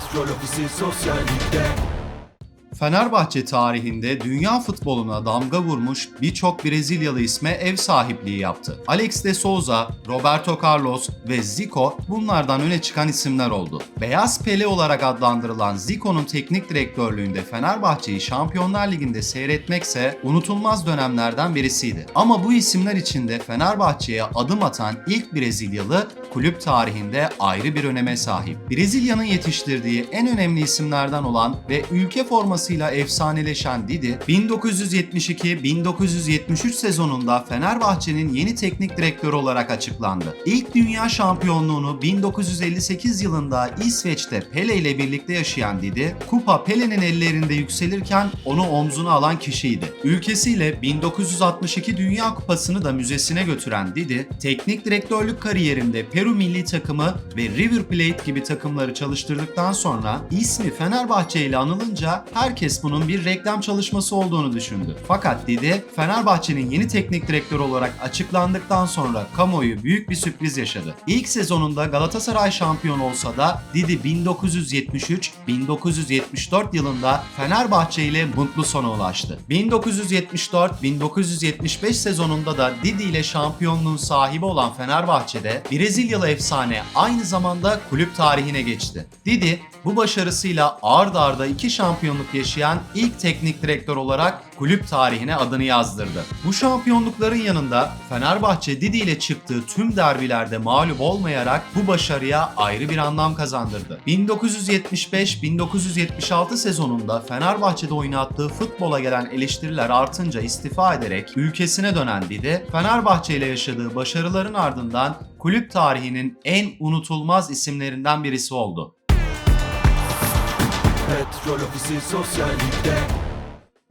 Petrol ofisi sosyallikte. Fenerbahçe tarihinde dünya futboluna damga vurmuş birçok Brezilyalı isme ev sahipliği yaptı. Alex de Souza, Roberto Carlos ve Zico bunlardan öne çıkan isimler oldu. Beyaz Pele olarak adlandırılan Zico'nun teknik direktörlüğünde Fenerbahçe'yi Şampiyonlar Ligi'nde seyretmekse unutulmaz dönemlerden birisiydi. Ama bu isimler içinde Fenerbahçe'ye adım atan ilk Brezilyalı kulüp tarihinde ayrı bir öneme sahip. Brezilya'nın yetiştirdiği en önemli isimlerden olan ve ülke formasıyla efsaneleşen Didi, 1972-1973 sezonunda Fenerbahçe'nin yeni teknik direktörü olarak açıklandı. İlk dünya şampiyonluğunu 1958 yılında İsveç'te Pele ile birlikte yaşayan Didi, kupa Pele'nin ellerinde yükselirken onu omzuna alan kişiydi. Ülkesiyle 1962 Dünya Kupası'nı da müzesine götüren Didi, teknik direktörlük kariyerinde Peru milli takımı ve River Plate gibi takımları çalıştırdıktan sonra ismi Fenerbahçe ile anılınca herkes bunun bir reklam çalışması olduğunu düşündü. Fakat Didi, Fenerbahçe'nin yeni teknik direktörü olarak açıklandıktan sonra kamuoyu büyük bir sürpriz yaşadı. İlk sezonunda Galatasaray şampiyon olsa da Didi 1973-1974 yılında Fenerbahçe ile mutlu sona ulaştı. 1974-1975 sezonunda da Didi ile şampiyonluğun sahibi olan Fenerbahçe'de Brezilyalı efsane aynı zamanda kulüp tarihine geçti. Didi bu başarısıyla ard arda iki şampiyonluk yaşayan ilk teknik direktör olarak kulüp tarihine adını yazdırdı. Bu şampiyonlukların yanında Fenerbahçe Didi ile çıktığı tüm derbilerde mağlup olmayarak bu başarıya ayrı bir anlam kazandırdı. 1975-1976 sezonunda Fenerbahçe'de oynattığı futbola gelen eleştiriler artınca istifa ederek ülkesine dönen Didi, Fenerbahçe ile yaşadığı başarıların ardından kulüp tarihinin en unutulmaz isimlerinden birisi oldu. Petrol Ofisi Sosyal Lig'de